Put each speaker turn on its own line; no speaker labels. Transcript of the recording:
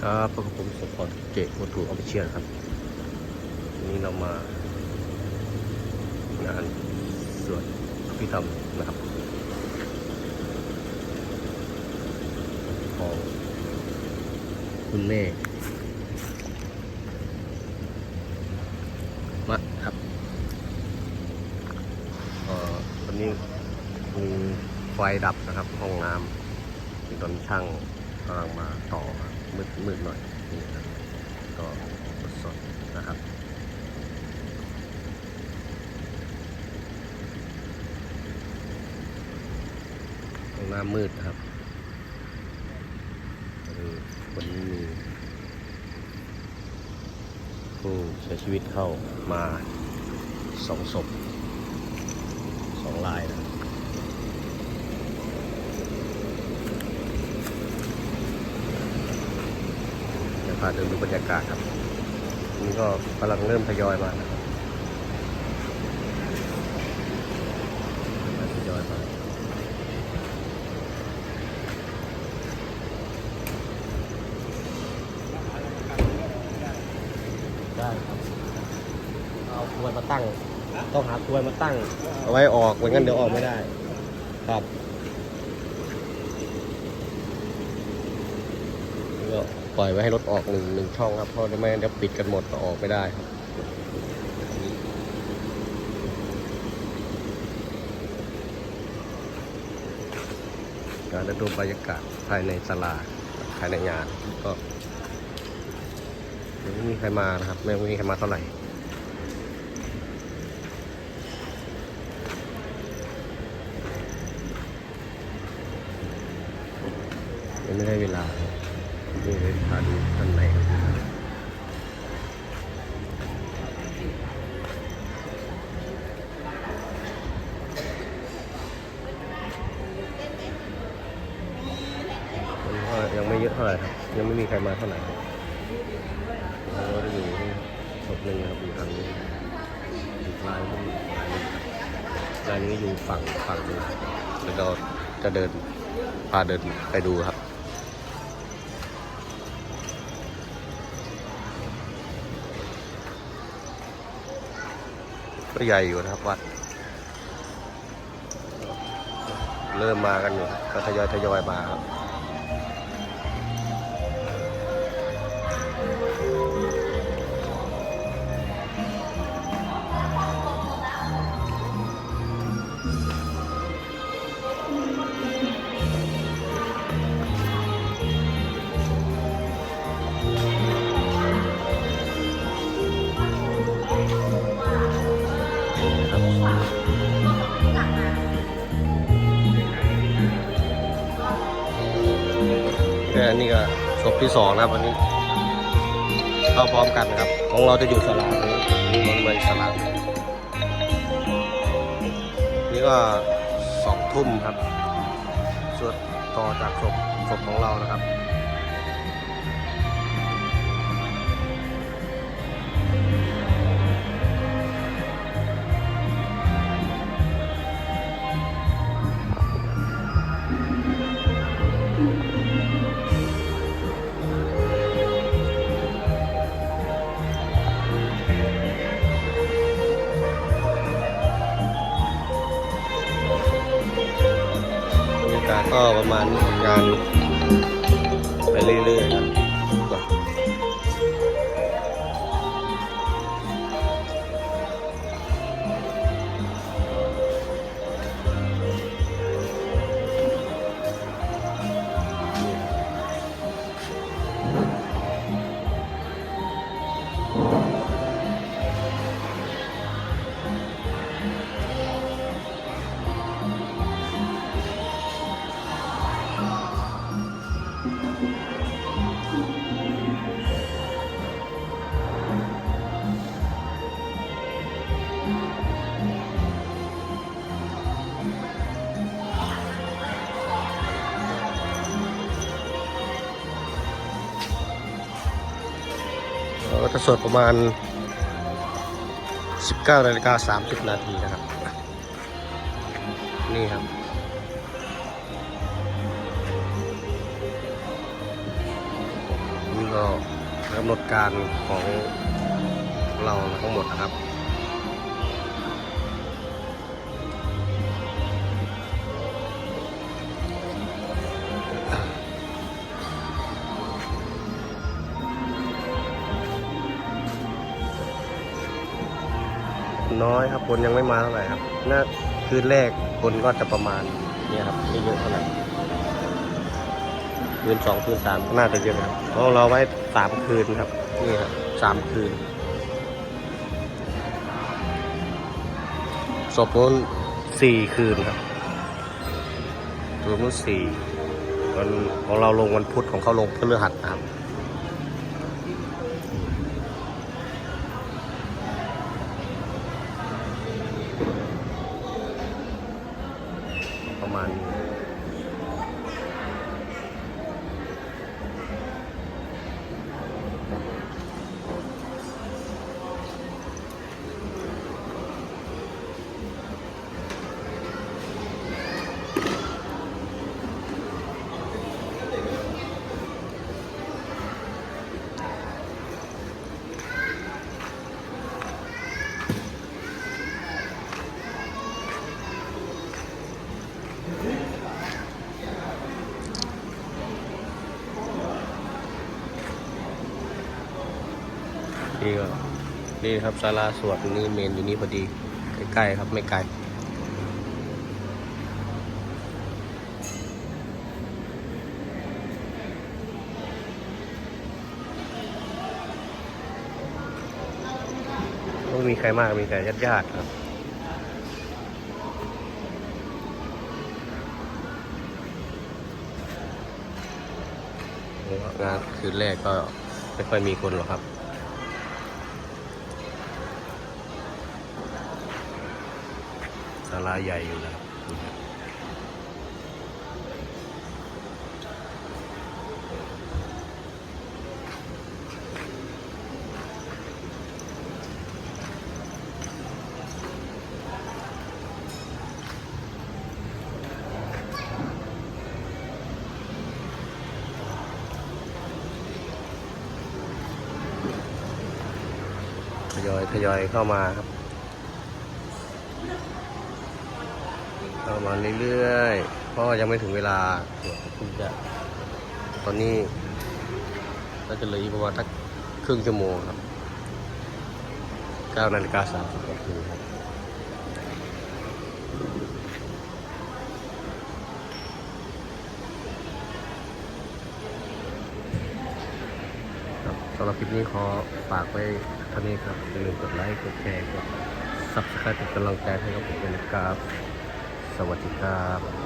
ครับพบกับผมสปอร์ตเจกวัตถุออฟฟิเชียลครับวันนี้เรามางานสวดอภิธรรมนะครับของคุณแม่มะครับเอ่อวันนี้มีไฟดับนะครับห้องน้ำที่ตอนช่างกำลังมาต่อครับ มืดหน่อยนี่ครับก็สดๆนะครับห้องน้ำมืดครับคือวันนี้มีผู้เสียชีวิตเข้ามาสองศพสองรายนะครับเดี๋ยวพาเดินดูบรรยากาศครับอันนี่ก็กำลังเริ่มทยอยมานะครับทยอยมาได้ครับเอากลวยมาตั้ง ต้องหากลวยมาตั้ง เอาไว้ออกไม่งั้นเดี๋ยวออกไม่ได้ ครับนี่ก็ ปล่อยไว้ให้รถออกหนึ่งหนึ่งช่องครับเพราะไม่งั้นเดี๋ยวปิดกันหมดก็ออกไม่ได้ครับการดมบรรยากาศภายในศาลาดภายในงานก็ไม่มีใครมานะครับ ไม่มีใครมาเท่าไหร่ยังไม่ได้เวลา ครับนี่เลยพาดูด้านในครับมันก็ยังไม่เยอะเท่าไหร่ครับ ยังไม่มีใครมาเท่าไหร่ครับเราก็จะอยู่ที่ศพหนึ่งนะครับอยู่ทางนี้อีกลายก็มีอีกลายหนึงลายนี้อยู่ฝั่งฝั่งนี้แล้วเราจะเดินพาเดินไปดูครับ ก็ใหญ่อยู่นะครับวัด เริ่มมากันอยู่ก็ทยอยทยอยมาครับ นี้ก็ศพที่สองนะครับวันนี้เข้าพร้อมกันครับ ของเราจะอยู่สลามันเมืองสลานี่ก็สองทุ่มครับสวดต่อจากศพศพของเรานะครับ ก็ประมาณงานไปเรื่อยๆครับ จะสวดประมาณ 19นาฬิกา30 นาทีนะครับ นี่ครับ นี่ก็ก็กำหนดการของเราทั้งหมดนะครับ น้อยครับคนยังไม่มาเท่าไหร่ครับน่าคืนแรกคนก็จะประมาณเนี่ยครับไม่เยอะเท่าไหร่คืนสองคืนสามก็น่าจะเยอะครับเพราะเราไว้สามคืนครับนี่ครับสามคืนศพนู้นสี่คืนครับรวมนู้นสี่วันของเราลงวันพุธของเขาลงพฤหัสครับ ประมาณนี้ นี่ก็นี่ครับศาลาสวดนี่เมนอยู่นี่พอดีใกล้ๆครับไม่ไกลไม่มีใครมากมีแต่ญาติๆครับงานคืนแรกก็ไม่ค่อยมีคนหรอกครับ ศา ลาใหญ่อยู่แล้วทยอยทยอยเข้ามาครับ เข้ามาเรื่อยๆ เพราะยังไม่ถึงเวลาคุณจะ ตอนนี้ก็จะเหลืออีกประมาณสักครึ่งชั่วโมงครับ9นาฬิกา30นาทีครับสำหรับคลิปนี้ขอฝากไว้ท่านี้ครับอย่าลืมกดไลค์ กดแชร์ กด subscribe เป็นกำลังใจให้กับผมด้วยนะครับ สวัสดีครับ